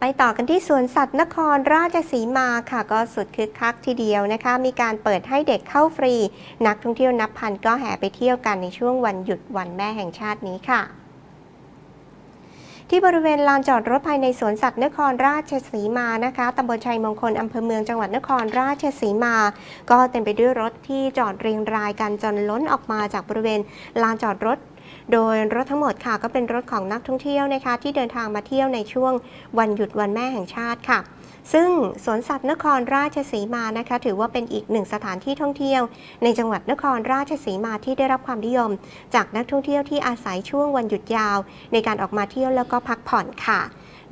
ไปต่อกันที่สวนสัตว์นครราชสีมาค่ะ ก็สุดคึกคักทีเดียวนะคะ มีการเปิดให้เด็กเข้าฟรี นักท่องเที่ยวนับพันก็แห่ไปเที่ยวกันในช่วงวันหยุดวันแม่แห่งชาตินี้ค่ะที่บริเวณลานจอดรถภายในสวนสัตว์นครราชสีมานะคะ ตำบลชัยมงคล อำเภอเมืองจังหวัดนครราชสีมา ก็เต็มไปด้วยรถที่จอดเรียงรายกันจนล้นออกมาจากบริเวณลานจอดรถ โดยรถทั้งหมดค่ะก็เป็นรถของนักท่องเที่ยวนะคะ ที่เดินทางมาเที่ยวในช่วงวันหยุดวันแม่แห่งชาติค่ะ ซึ่งสวนสัตว์นครราชสีมานะคะ ถือว่าเป็นอีกหนึ่งสถานที่ท่องเที่ยว ในจังหวัดนครราชสีมาที่ได้รับความนิยม จากนักท่องเที่ยวที่อาศัยช่วงวันหยุดยาว ในการออกมาเที่ยวแล้วก็พักผ่อนค่ะ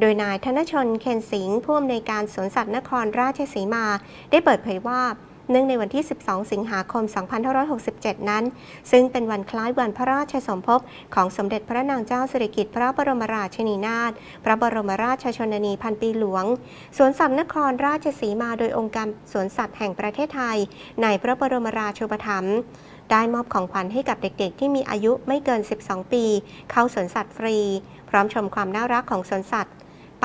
โดยนายธนชนเคนสิงห์ผู้อำนวยการสวนสัตว์นครราชสีมา ได้เปิดเผยว่า เนื่องในวันที่ 12 สิงหาคม 2567 นั้น ซึ่งเป็นวันคล้ายวันพระราชสมภพของสมเด็จพระนางเจ้าสิริกิติ์พระบรมราชินีนาถ พระบรมราชชนนีพันปีหลวง สวนสัตว์นครราชสีมาโดยองค์การสวนสัตว์แห่งประเทศไทย ในพระบรมราชูปถัมภ์ได้มอบของขวัญให้กับเด็กๆ ที่มีอายุไม่เกิน 12 ปี เข้าสวนสัตว์ฟรี พร้อมชมความน่ารักของสวนสัตว์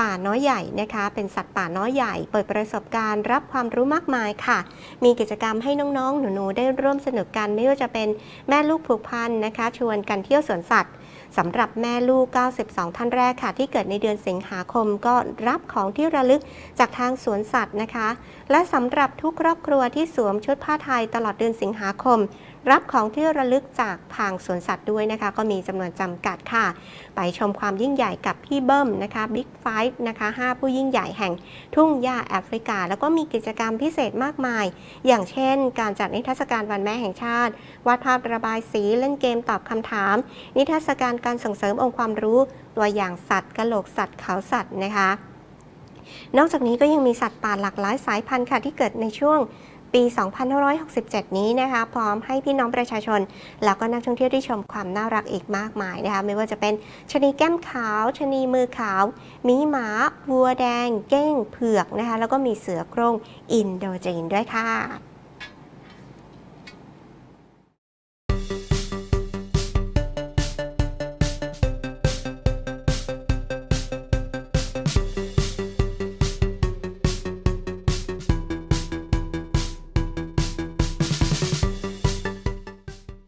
ป่าน้อยใหญ่นะคะ เป็นสัตว์ป่าน้อยใหญ่ เปิดประสบการณ์รับความรู้มากมายค่ะ มีกิจกรรมให้น้องๆ หนูๆ ได้ร่วมสนุกกันไม่ว่าจะเป็นแม่ลูกผูกพันนะคะ ชวนกันเที่ยวสวนสัตว์สำหรับแม่ลูก 92 ท่านแรกค่ะ ที่เกิดในเดือนสิงหาคมก็รับของที่ระลึกจากทางสวนสัตว์นะคะ และสำหรับทุกครอบครัวที่สวมชุดผ้าไทยตลอดเดือนสิงหาคม รับของที่ระลึกจากทางสวนสัตว์ด้วยนะคะ ก็มีจำนวนจำกัดค่ะ ไปชมความยิ่งใหญ่กับพี่เบิ้มนะคะบิ๊กไฟนะคะ5 ผู้ยิ่งใหญ่แห่งทุ่งหญ้าแอฟริกา แล้วก็มีกิจกรรมพิเศษมากมาย อย่างเช่น การจัดนิทรรศการวันแม่แห่งชาติ วาดภาพระบายสีเล่นเกมตอบคำถาม นิทรรศการการส่งเสริมองค์ความรู้ตัวอย่างสัตว์กะโหลกสัตว์เขาสัตว์นะคะนอกจากนี้ก็ยังมีสัตว์ป่าหลากหลายสายพันธุ์ค่ะที่เกิดในช่วง ปี 2567 นี้นะคะ พร้อมให้พี่น้องประชาชน แล้วก็นักท่องเที่ยวได้ชมความน่ารักอีกมากมายนะคะ ไม่ว่าจะเป็นชะนีแก้มขาวชะนีมือขาวมีหมาวัวแดง เก้งเผือกนะคะ แล้วก็มีเสือโคร่งอินโดจีนด้วยค่ะ